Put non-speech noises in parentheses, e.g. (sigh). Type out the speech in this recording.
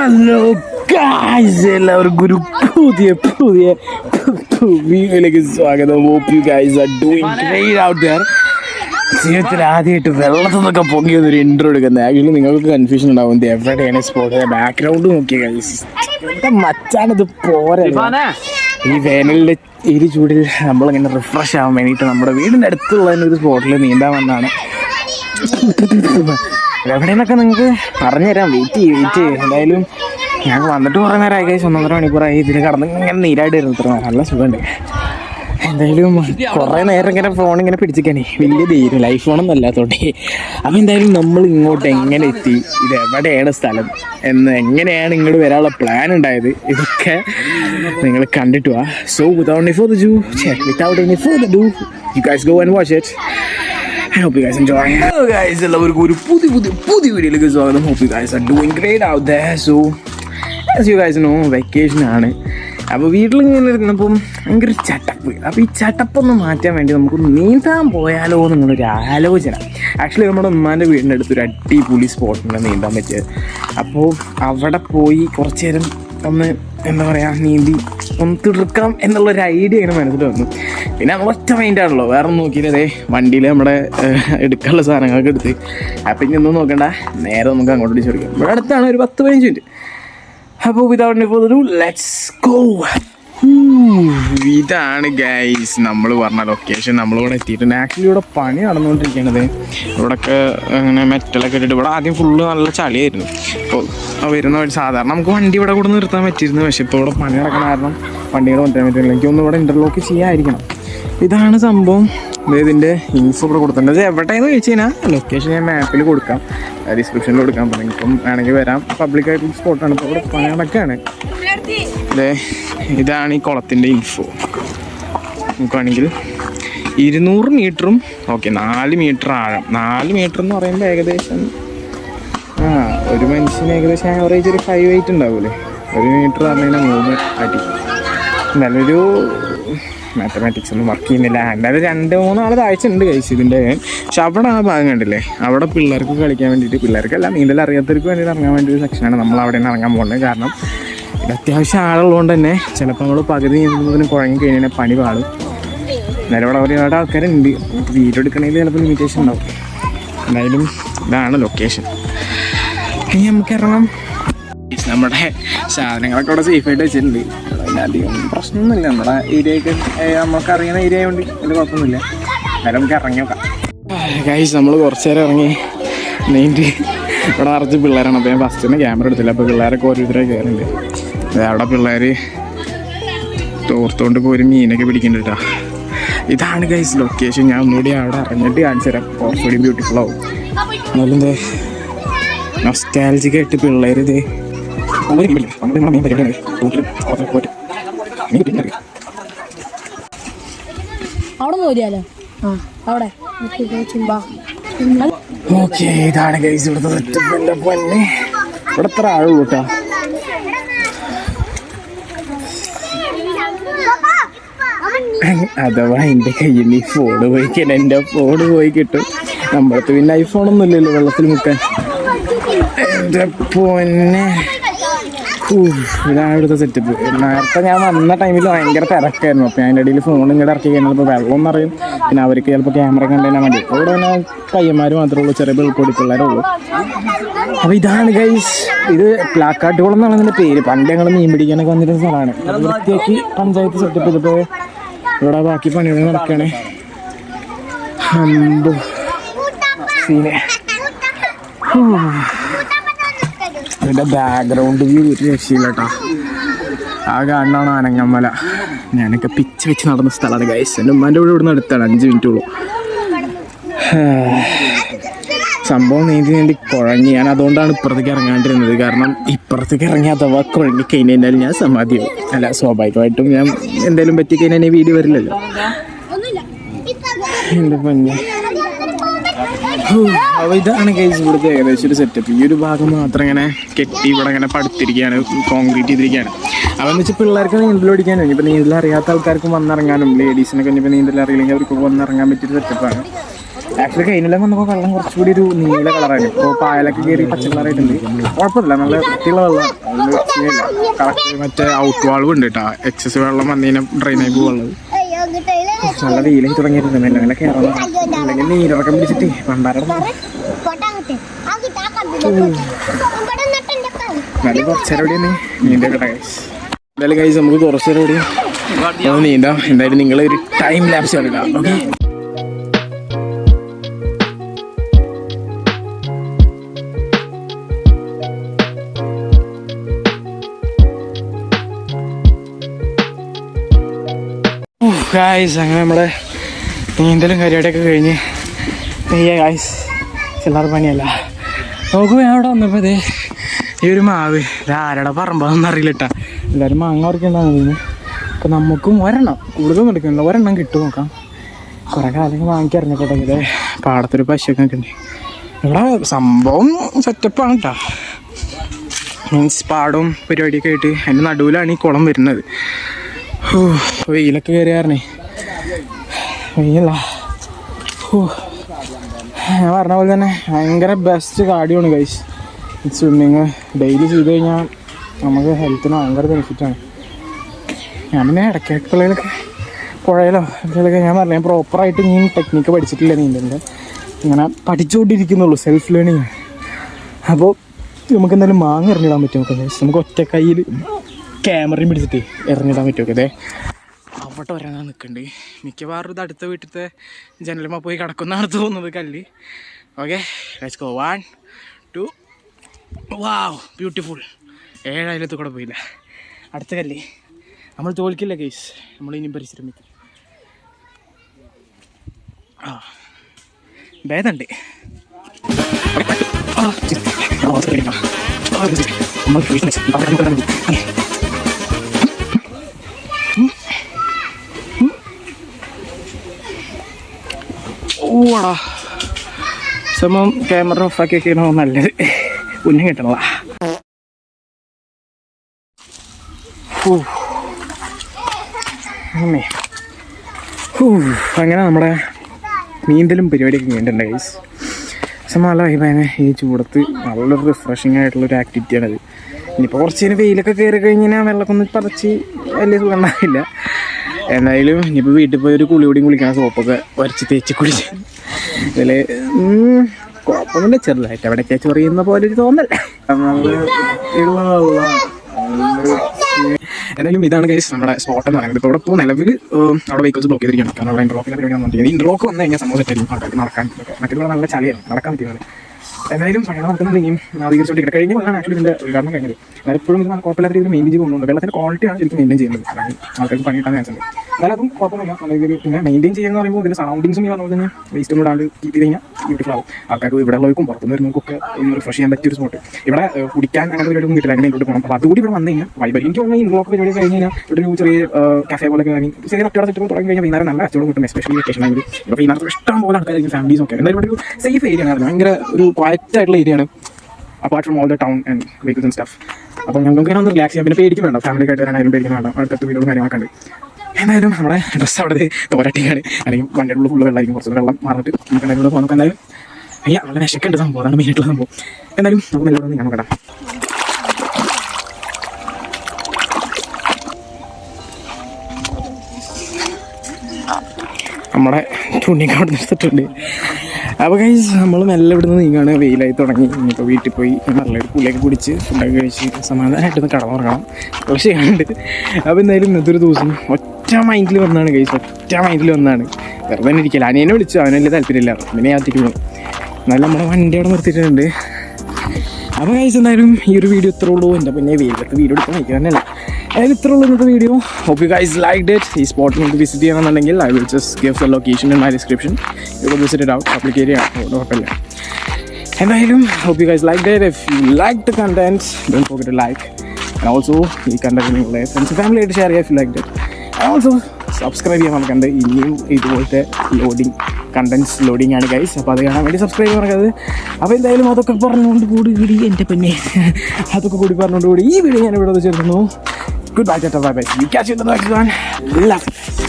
Hello guys എല്ലാവർക്കും ഒരു പുതിയ പുതിയ വീഡിയോയിലേക്ക് സ്വാഗതം. Hope you guys are doing great out there ജീവിതത്തിൽ ആദ്യമായിട്ട് വെള്ളത്തിൽ നിന്നൊക്കെ പൊങ്ങി ഒരു ഇൻട്രോ എടുക്കുന്നത്. ആക്ച്വലി നിങ്ങൾക്ക് കൺഫ്യൂഷൻ ഉണ്ടാവും. ഇത് എവിടെയാണ് സ്പോട്ട് ബാക്ക്ഗ്രൗണ്ട് നോക്കിയ ഗൈസ് എന്താ മച്ചാണിത് പോരെ ഈ വേനലിന്റെ ഇരു ചൂടിൽ നമ്മളിങ്ങനെ റിഫ്രഷ് ആവാൻ വേണ്ടിയിട്ട് നമ്മുടെ വീടിന്റെ അടുത്തുള്ള ഒരു സ്പോട്ടിൽ നീന്താൻ വന്നാണ് എവിടെയെന്നൊക്കെ നിങ്ങൾക്ക് പറഞ്ഞുതരാം വെയിറ്റ് ചെയ്യും വെയിറ്റ് ചെയ്യും. എന്തായാലും ഞാൻ വന്നിട്ട് കുറേ നേരം ആയി ഒന്നൊന്നര മണിക്കൂറായി. ഇതിൽ കടന്ന് ഇങ്ങനെ നീരായിട്ട് വരുന്നു ഇത്ര. നല്ല സുഖമുണ്ട്. എന്തായാലും കുറേ നേരം ഇങ്ങനെ ഫോൺ ഇങ്ങനെ പിടിച്ചിക്കാനേ വലിയ ധൈര്യം ലൈഫ് ഫോണൊന്നും അല്ലാത്തോട്ടെ അപ്പം എന്തായാലും നമ്മൾ ഇങ്ങോട്ട് എങ്ങനെ എത്തി? ഇത് എവിടെയാണ് സ്ഥലം? എന്ന് എങ്ങനെയാണ് ഇങ്ങോട്ട് വരാനുള്ള പ്ലാൻ ഉണ്ടായത്? ഇതൊക്കെ നിങ്ങൾ കണ്ടിട്ടുവാ so without any further without any further you guys go and watch it I അപ്പൊ. Hello guys, എല്ലാവർക്കും ഒരു പുതിയ പുതിയ പുതിയ വീഡിയോയിലേക്ക് സ്വാഗതം. You are great out so as you അപ്പോൾ വീട്ടിലിങ്ങനെ ഇരുന്നപ്പം ഭയങ്കര ചട്ടപ്പ് അപ്പോൾ ഈ ചട്ടപ്പൊന്ന് മാറ്റാൻ വേണ്ടി നമുക്ക് നീന്താൻ പോയാലോ എന്നുള്ളൊരു ആലോചന. ആക്ച്വലി നമ്മുടെ ഉമ്മാന്റെ വീടിന്റെ അടുത്ത് ഒരു അടിപൊളി സ്പോട്ടുണ്ട് നീന്താൻ പറ്റിയത്. അപ്പോൾ അവിടെ പോയി കുറച്ചു നേരം ഒന്ന് എന്താ പറയാ നീന്തി ഒന്ന് തീർക്കാം എന്നുള്ളൊരു ഐഡിയ ഇങ്ങനെ മനസ്സിൽ വന്നു പിന്നെ നമ്മൾ ഒറ്റ മൈൻഡാണല്ലോ വേറെ ഒന്നും നോക്കിയില്ലേ. വണ്ടിയിൽ നമ്മുടെ എടുക്കാനുള്ള സാധനങ്ങളൊക്കെ എടുത്ത്. അപ്പം ഇനി ഒന്നും നോക്കണ്ട. നേരെ നമുക്ക് അങ്ങോട്ട് ചോദിക്കാം ഇവിടെ അടുത്താണ് ഒരു പത്ത് പതിനഞ്ച് മിനിറ്റ് അപ്പോൾ വിതൗട്ട് ലെറ്റ്സ് ഗോ ഇതാണ് ഗൈസ് നമ്മൾ പറഞ്ഞ ലൊക്കേഷൻ നമ്മളിവിടെ എത്തിയിട്ടുണ്ട്. ആക്ച്വലി ഇവിടെ പണി നടന്നുകൊണ്ടിരിക്കുന്നത് ഇവിടെയൊക്കെ അങ്ങനെ മെറ്റലൊക്കെ ഇട്ടിട്ട് ഇവിടെ ആദ്യം ഫുള്ള് നല്ല ചളിയായിരുന്നു. അപ്പോൾ വരുന്ന വഴി സാധാരണ നമുക്ക് വണ്ടി ഇവിടെ കൂടെ നിർത്താൻ പറ്റിയിരുന്നു. പക്ഷേ ഇപ്പോൾ ഇവിടെ പണി നടക്കണ കാരണം വണ്ടികൾ കൊണ്ടുവരാൻ പറ്റില്ല. എനിക്കൊന്നും ഇവിടെ ഇന്റർലോക്ക് ചെയ്യാതിരിക്കണം ഇതാണ് സംഭവം. ഇതിന്റെ ഇൻഫോ ഇവിടെ കൊടുത്തിട്ടുണ്ട്. ഇത് എവിടെയെന്ന് ചോദിച്ചു കഴിഞ്ഞാൽ ലൊക്കേഷൻ ഞാൻ മാപ്പിൽ കൊടുക്കാം. ഡിസ്ക്രിപ്ഷനിൽ കൊടുക്കാൻ പറഞ്ഞു ഇപ്പം വേണമെങ്കിൽ വരാം. പബ്ലിക് ആയിട്ടുള്ള സ്പോട്ടാണ് ഇപ്പോൾ ഇവിടെ പണി നടക്കുകയാണ് അതെ ഇതാണ് ഈ കുളത്തിന്റെ ഇൻഫോ നോക്കുകയാണെങ്കിൽ ഇരുന്നൂറ് മീറ്ററും ഓക്കെ നാല് മീറ്റർ ആഴം. നാല് മീറ്റർ എന്ന് പറയുമ്പോൾ ഏകദേശം ആ ഒരു മനുഷ്യന് ഏകദേശം ആവറേജ് ഒരു ഫൈവ് എയ്റ്റ് ഉണ്ടാവൂലേ? ഒരു മീറ്റർ പറഞ്ഞാൽ മൂന്ന് അടി. എന്നാലും ഒരു മാത്തമാറ്റിക്സ് ഒന്നും വർക്ക് ചെയ്യുന്നില്ല. എന്തായാലും രണ്ട് മൂന്ന് ആൾ താഴ്ച ഉണ്ട് കഴിച്ച് ഇതിന്റെ. പക്ഷെ അവിടെ ആ ഭാഗം കണ്ടില്ലേ? അവിടെ പിള്ളേർക്ക് കളിക്കാൻ വേണ്ടിയിട്ട് പിള്ളേർക്കല്ല നീന്തൽ അറിയാത്തവർക്ക് വേണ്ടിയിട്ട് ഇറങ്ങാൻ വേണ്ടി ഒരു സെക്ഷനാണ് നമ്മൾ അവിടെ നിന്ന് ഇറങ്ങാൻ പോകുന്നത്. കാരണം ഇത് അത്യാവശ്യം ആളുള്ളതുകൊണ്ട് തന്നെ ചിലപ്പോൾ നമ്മൾ പകുതി നീന്തുന്നതിന് കുഴങ്ങി കഴിഞ്ഞാൽ പണി പാടും എന്നാലും ഇവിടെ ഒരുപാട് ആൾക്കാരുണ്ട്. വീഡിയോ എടുക്കണമെങ്കിൽ ചിലപ്പോൾ ലിമിറ്റേഷൻ ഉണ്ടാവും. എന്തായാലും ഇതാണ് ലൊക്കേഷൻ ഇനി നമുക്ക് ഇറങ്ങാം. നമ്മുടെ സാധനങ്ങളൊക്കെ അവിടെ സേഫായിട്ട് വെച്ചിട്ടുണ്ട്. അതിന് അധികം പ്രശ്നമൊന്നുമില്ല. നമ്മുടെ ഏരിയയൊക്കെ നമുക്ക് അറിയുന്ന ഏരിയ ആയതുകൊണ്ട് വലിയ കുഴപ്പമൊന്നുമില്ല. എന്നാലും നമുക്ക് ഇറങ്ങി നോക്കാം. ഗൈസ് നമ്മൾ കുറച്ച് നേരം ഇറങ്ങി. നീന്തി. ഇവിടെ നിറച്ച് പിള്ളേരാണ്. അപ്പോൾ ഞാൻ ഫസ്റ്റ് തന്നെ ക്യാമറ എടുത്തില്ല. അപ്പോൾ പിള്ളേരൊക്കെ ഓരോരുത്തരെ കയറുന്നുണ്ട് ദേ അവിടെ പിള്ളേർ തോർത്തുകൊണ്ട് പോയി മീനൊക്കെ പിടിക്കുന്നുണ്ട് കേട്ടോ. ഇതാണ് ഗൈസ് ലൊക്കേഷൻ ഞാൻ ഒന്നുകൂടി അവിടെ അറിഞ്ഞിട്ട് കാണിച്ചു തരാം. കുറച്ചുകൂടി ബ്യൂട്ടിഫുൾ ആവും. എന്നാലും നൊസ്റ്റാലജിക്കായിട്ട് നൊസ്റ്റാലജിക് ആയിട്ട് പിള്ളേർ ഇത് അവിടെ പോരിയാലോ ആ അവിടെ. ചുമ്പാ ഓക്കെ ഇതാണ് ഗൈസ് ഇവിടുത്തെ സെറ്റപ്പ് എന്റെ പൊന്നെ ഇവിടെ എത്ര കേട്ടോ? അഥവാ എന്റെ കയ്യിൽ നിന്ന് ഫോണ് പോയി കിട്ടും എന്റെ ഫോണ് പോയി കിട്ടും. നമ്മളടുത്ത് പിന്നെ ഐഫോണൊന്നും ഇല്ലല്ലോ വെള്ളത്തിൽ മുക്കാൻ. എന്റെ പൊന്നെ. ഇതാണ് സെറ്റപ്പ് നേരത്തെ ഞാൻ വന്ന ടൈമിൽ ഭയങ്കര തിരക്കായിരുന്നു. അപ്പോൾ അതിന്റെ ഇടയിൽ ഫോൺ ഇങ്ങോട്ട് ഇറക്കി കഴിഞ്ഞാൽ ഇപ്പോൾ വെള്ളം എന്നറിയും പിന്നെ അവർക്ക് ചിലപ്പോൾ ക്യാമറ കണ്ടുതന്നെ മതി. ഇവിടെ തന്നെ പയ്യന്മാർ മാത്രമേ ഉള്ളൂ ചെറിയ വെളുപ്പൊടി പിള്ളേരേ ഉള്ളൂ. അപ്പോൾ ഇതാണ് ഗൈസ് ഇത് പ്ലാക്കാട്ടുകുളം എന്നാണ് ഇതിന്റെ പേര്. പണ്ട് ഞങ്ങൾ മീൻ പിടിക്കാനൊക്കെ വന്നിരുന്ന സ്ഥലമാണ്. വൃത്തിയാക്കി പഞ്ചായത്ത് സെറ്റപ്പ് ചെയ്തപ്പോൾ ഇവിടെ ബാക്കി പണികൾ നടക്കുകയാണ് അമ്പോ. സീനെ. ഇതിന്റെ ബാക്ക്ഗ്രൗണ്ട് വ്യൂ ഒരു രക്ഷയില്ല കേട്ടോ ആ കാണാണ് ആനങ്ങമ്മല ഞാനൊക്കെ പിച്ച് വെച്ച് നടന്ന സ്ഥലമാണ് ഗൈസ് എന്റെ ഉമ്മാന്റെ വീട് ഇവിടുന്ന് അടുത്താണ് അഞ്ച് മിനിറ്റ് ഉള്ളൂ. (sighs) സംഭവം നീന്തി നീന്തി കുഴങ്ങി ഞാൻ അതുകൊണ്ടാണ് ഇപ്പുറത്തേക്ക് ഇറങ്ങാണ്ടിരുന്നത്. കാരണം ഇപ്പുറത്തേക്ക് ഇറങ്ങി അഥവാ കുഴങ്ങി കഴിഞ്ഞാൽ ഞാൻ സമാധിയാവും. അല്ല സ്വാഭാവികമായിട്ടും ഞാൻ എന്തെങ്കിലും പറ്റി കഴിഞ്ഞാൽ വീഡിയോ വരില്ലല്ലോ. എന്റെ പൊന്നെ അപ്പോൾ ഇതാണ് കേസ് ഇവിടുത്തെ ഏകദേശം ഒരു സെറ്റപ്പ് ഈ ഒരു ഭാഗം മാത്രം ഇങ്ങനെ കെട്ടി ഇവിടെ ഇങ്ങനെ പടുത്തിരിക്കുകയാണ് കോൺക്രീറ്റ് ചെയ്തിരിക്കുകയാണ്. അപ്പോൾ എന്ന് വെച്ചാൽ പിള്ളേർക്ക് നീന്തൽ ഓടിക്കാനും ഇനിയിപ്പോൾ നീന്തൽ അറിയാത്ത ആൾക്കാർക്കും വന്നിറങ്ങാനും ലേഡീസിനൊക്കെ ഇനിയിപ്പോൾ നീന്തൽ അറിയില്ലെങ്കിൽ അവർക്ക് വന്നിറങ്ങാൻ പറ്റിയൊരു സെറ്റപ്പാണ് ആക്ച്വലി കഴിഞ്ഞില്ലെങ്കിൽ വന്നപ്പോൾ വെള്ളം കുറച്ചുകൂടി ഒരു നീല കളറാണ് ഇപ്പോൾ പായലൊക്കെ കയറി പച്ച കളറായിട്ടുണ്ട് കുഴപ്പമില്ല നല്ല വൃത്തിയുള്ള വെള്ളം. കറക്റ്റ് മറ്റേ ഔട്ട് വാൾവ് ഉണ്ട് കേട്ടോ. എക്സസ് വെള്ളം വന്നതിനെ ഡ്രെയിനായി പോകുള്ളത് നല്ല വെയിലേക്ക് തുടങ്ങിയിട്ടുണ്ട് മെല്ലെ മെല്ലെ കയറണം അല്ലെങ്കിൽ നീരിറക്കം പിടിച്ചിട്ട് പണ്ടാരം നല്ല എന്തായാലും ഗൈസ് നമുക്ക് കുറച്ചേരം ഒന്ന് നീന്താം. എന്തായാലും നിങ്ങൾ ഒരു ടൈം ലാപ്സ് കളിക്കാം ഓക്കെ ഗായ്സ് അങ്ങനെ നമ്മുടെ നീന്തലും കാര്യമായിട്ടൊക്കെ കഴിഞ്ഞ് നെയ്യ ഗായ്സ് ചില്ലറ പണിയല്ല. നോക്കുമ്പോൾ ഞാൻ അവിടെ വന്നപ്പോൾ ഇതേ ഈ ഒരു മാവ്. ആരുടെ പറമ്പാന്ന് അറിയില്ല കേട്ടാ എല്ലാവരും മാങ്ങ പറിക്കണ്ടാന്ന് അപ്പം നമുക്കും ഒരെണ്ണം കൂടുതലൊന്നും എടുക്കുന്നില്ല ഒരെണ്ണം കിട്ടും നോക്കാം. കുറേ കാലം വാങ്ങിക്കറിഞ്ഞപ്പോട്ടെ ഇതേ പാടത്തൊരു പശുവൊക്കെ ഉണ്ട് ഇവിടെ സംഭവം സെറ്റപ്പാണ് കേട്ടോ മീൻസ് പാടവും പരിപാടിയൊക്കെ ആയിട്ട് അതിന്റെ നടുവിലാണ് ഈ കുളം വരുന്നത്. വെയിലൊക്കെ കയറി വെയിലല്ല. ഞാൻ പറഞ്ഞ പോലെ തന്നെ ഭയങ്കര ബെസ്റ്റ് കാർഡിയാണ് ഗൈസ് സ്വിമ്മിങ് ഡെയിലി ചെയ്ത് കഴിഞ്ഞാൽ നമുക്ക് ഹെൽത്തിന് ഭയങ്കര ബെനിഫിറ്റാണ് ഞാൻ പിന്നെ ഇടയ്ക്കിടയ്ക്കുള്ളിലൊക്കെ പുഴയിലോ ഇതിലൊക്കെ ഞാൻ പറഞ്ഞ പ്രോപ്പറായിട്ട് ഞാൻ ടെക്നിക്ക് പഠിച്ചിട്ടില്ല നീന്തലിന്റെ ഇങ്ങനെ പഠിച്ചുകൊണ്ടിരിക്കുന്നുള്ളൂ സെൽഫ് ലേണിങ് അപ്പോൾ നമുക്ക് എന്തായാലും മാങ്ങ എറിഞ്ഞിടാൻ പറ്റും. നമുക്ക് ഒറ്റ കയ്യിൽ ക്യാമറയും പിടിച്ചിട്ട് ഇറങ്ങിടാൻ പറ്റുമൊക്കെ അതെ അവിടെ ഒരെണ്ണം നിൽക്കുന്നുണ്ട് മിക്കവാറും ഇത് അടുത്ത വീട്ടിലത്തെ ജനലമ്മ പോയി കിടക്കുന്നതാണ് തോന്നുന്നത് കല്ല്. Okay go one two wow beautiful ഏഴായിരത്തിൽ കൂടെ പോയില്ല? അടുത്ത കല്ല്. നമ്മൾ തോൽക്കില്ല കേസ് നമ്മൾ ഇനിയും പരിശ്രമിക്കും. ആ ഭേദമുണ്ട് നമ്മൾ business. അവിടെ നമുക്ക് തന്നെ മതി. സമം ക്യാമറ ഓഫാക്കി വെക്കണോ നല്ലത്. ഉന്നം കിട്ടണതാ. ഹൂ. അങ്ങനെ നമ്മുടെ നീന്തലും പരിപാടിയൊക്കെ കഴിഞ്ഞിട്ടുണ്ട് ഗൈസ് പക്ഷെ നല്ല വൈബാണ് ഈ ചൂടത്ത് നല്ലൊരു റിഫ്രഷിങ് ആയിട്ടുള്ളൊരു ആക്ടിവിറ്റിയാണത് ഇനിയിപ്പോൾ കുറച്ച് നേരം വെയിലൊക്കെ കയറി കഴിഞ്ഞാൽ വെള്ളമൊക്കെ ഒന്ന് പറിച്ച് വലിയ സുഖം ഉണ്ടാവില്ല എന്തായാലും ഇനിയിപ്പോൾ വീട്ടിൽ പോയി ഒരു കുളി കൂടിയും കുളിക്കണം സോപ്പൊക്കെ വരച്ച് തേച്ച് കുളിച്ച് ഇതിൽ കുഴപ്പമൊന്നുമില്ല. ചെറുതായിട്ട് എവിടെയൊക്കെ ചൊറിയുന്ന പോലെ ഒരു തോന്നൽ. എന്തായാലും ഇതാണ് കേസ് നമ്മുടെ സ്പോട്ട് എന്ന് പറയുന്നത്. ഇവിടെ ഇപ്പോൾ നിലവിൽ അവിടെ വെഹിക്കിൾസ് ബ്ലോക്ക് ചെയ്തിരിക്കുകയാണ്. കാരണം അവിടെ ഇൻട്രോക്ക് പരിപാടി വന്നിരിക്കുന്നത് ഇൻട്രോക്ക് വന്നു കഴിഞ്ഞാൽ സംഭവം സെറ്റ് ആയിരിക്കും. ആൾക്കാർക്ക് നടക്കാൻ മറ്റൊരു നല്ല ചളിയായിരുന്നു നടക്കാൻ പറ്റുന്നത് എന്തായാലും പഴയ നടക്കുന്നുണ്ടെങ്കിൽ തീർച്ചയായിട്ടും കഴിഞ്ഞ കൊല്ലാണ് ആക്ച്വലി ഇതിന്റെ ഉദ്ഘാടനം കഴിഞ്ഞത്. എപ്പോഴും ഇത് നല്ല കുഴപ്പമില്ലാത്ത രീതിയിൽ മെയിൻ ചെയ്ത് ചെയ്യുന്നുണ്ട് വെള്ളത്തിന്റെ ക്വാളിറ്റിയാണ് ശരിക്കും മെയിന്റെയിൻ ചെയ്യുന്നത്. ആൾക്കാർക്ക് പണി കിട്ടാൻ ചാൻസ് ഉണ്ട് അതും കുഴപ്പമില്ല രീതിയിൽ പിന്നെ മെയിന്റെയിൻ ചെയ്യുന്ന പറയുമ്പോൾ ഇതിന്റെ സറൗണ്ടിങ്സും ഈ പറഞ്ഞ തന്നെ വേസ്റ്റ് ഒന്നും ഇടാണ്ട് കീപ്പ് ചെയ്ത് കഴിഞ്ഞാൽ ബ്യൂട്ടിഫുൾ ആവും. ആൾക്കാർക്ക് ഇവിടെ ഉള്ളവർക്കും പുറത്തുനിന്ന് വരുന്നവർക്കൊക്കെ ഒന്ന് റിഫ്രഷ് ചെയ്യാൻ പറ്റിയ ഒരു സ്പോട്ട് ഇവിടെ കുടിക്കാൻ അങ്ങനെ പരിപാടിയൊന്നും കിട്ടില്ല. അങ്ങനെ ഇങ്ങോട്ട് പോകണം. അപ്പോൾ അതുകൂടി ഇവിടെ വന്നു കഴിഞ്ഞാൽ വൈബ് എനിക്ക് തോന്നുന്നു ഈ ബ്ലോക്ക് പരിപാടി കഴിഞ്ഞ് കഴിഞ്ഞാൽ ഇവിടെ ഒരു ചെറിയ കഫേ പോലെ വാങ്ങി ചെറിയ കച്ചവടം സെറ്റ് തുടങ്ങി കഴിഞ്ഞാൽ വൈകുന്നേരം നല്ല കച്ചവടം കിട്ടും. എസ്പെഷ്യലി വെക്കേഷൻ ആയിട്ട് ഇപ്പോൾ വൈകുന്നേരത്ത് ഇഷ്ടം പോലെ ആൾക്കാർ ഫാമിലീസ് ഒക്കെ. എന്തായാലും ഒരു സേഫ് ഏരിയ ആണ്. ഭയങ്കര ഒരു ആയിട്ടുള്ള ഏരിയ ആണ് apart from all the town and vehicles and stuff അപ്പോൾ ഞങ്ങൾക്ക് ഒന്ന് റിലാക്സ് ചെയ്യാം. പിന്നെ പേടിക്കും വേണ്ട. ഫാമിലി ആയിട്ട് വരാനായാലും പേടിക്കും വേണ്ട. അടുത്ത വീടും കാര്യങ്ങളൊക്കെ ഉണ്ട്. എന്തായാലും നമ്മുടെ ഡ്രസ്സ് അവിടെ തോരട്ടിയാണ്. അല്ലെങ്കിൽ വണ്ടിയുടെ ഉള്ളിൽ ഫുള്ള് വെള്ളമായിരിക്കും. കുറച്ച് വെള്ളം മാറിയിട്ട് നമുക്ക് എന്തായാലും പോകുമ്പോൾ എന്തായാലും അയ്യാ നല്ല വിശക്കുണ്ട് സംഭവം. അതാണ് മെയിനായിട്ടുള്ള സംഭവം. എന്തായാലും നമുക്ക് എല്ലാവരും ഞാൻ നോക്കട്ടെ നമ്മുടെ തുണിയൊക്കെ അവിടെ നിർത്തിട്ടുണ്ട് അപ്പോൾ കഴിച്ച് നമ്മൾ മെല്ലെ ഇവിടുന്ന് നീങ്ങാണ്. വെയിലായി തുടങ്ങി. ഇനിയിപ്പോൾ വീട്ടിൽ പോയി നല്ലൊരു പുളിയൊക്കെ കുടിച്ച് ഫുഡൊക്കെ കഴിച്ച് സമാധാനമായിട്ടൊന്ന് കടന്നുറങ്ങണം. ചെയ്യാനുണ്ട് അപ്പോൾ എന്തായാലും ഇന്നത്തെ ഒരു ദിവസം ഒറ്റ മൈൻഡിൽ വന്നാണ് കഴിച്ച് ഒറ്റ മൈൻഡിൽ വന്നാണ്. വെറുതെ തന്നെ ഇരിക്കില്ല അനിയനെ വിളിച്ചു. അവന് വലിയ താല്പര്യമില്ല പിന്നെ ഞാൻ നല്ല നമ്മുടെ വണ്ടി അവിടെ നിർത്തിയിട്ടുണ്ട്. അപ്പോൾ കഴിച്ച് എന്തായാലും ഈ ഒരു വീഡിയോ ഇത്രേ ഉള്ളൂ. എന്റെ പിന്നെ വെയിലത്ത് വീഡിയോ എടുക്കാൻ വയ്ക്കുക തന്നെയല്ല അതായത് ഇത്ര ഉള്ളൂ ഇന്നത്തെ video hope you guys like that ഈ സ്പോട്ട് നിങ്ങൾക്ക് വിസിറ്റ് ചെയ്യണമെന്നുണ്ടെങ്കിൽ I will just give the location in my description you visit it out അപ്ലിക്കേറ്റ് area കുഴപ്പമില്ല. എന്തായാലും hope you guys like that if you like the content don't forget to like and also ഈ content നിങ്ങളുടെ friends family ആയിട്ട് share ചെയ്യാം if like that and also subscribe ചെയ്യാൻ മറക്കണ്ട്. ഇനിയും ഇതുപോലത്തെ ലോഡിങ് കണ്ടൻസ് ലോഡിങ് ആണ് ഗൈസ് അപ്പോൾ അത് കാണാൻ വേണ്ടി സബ്സ്ക്രൈബ് മറക്കരുത്. അപ്പോൾ എന്തായാലും അതൊക്കെ പറഞ്ഞുകൊണ്ട് കൂടി കൂടി എന്റെ പിന്നെ. അതൊക്കെ കൂടി പറഞ്ഞുകൊണ്ട് കൂടി ഈ വീഡിയോ ഞാൻ ഇവിടെ ചേർക്കുന്നു Goodbye, Tata. vibes. you. Catch you in the next one. Love you.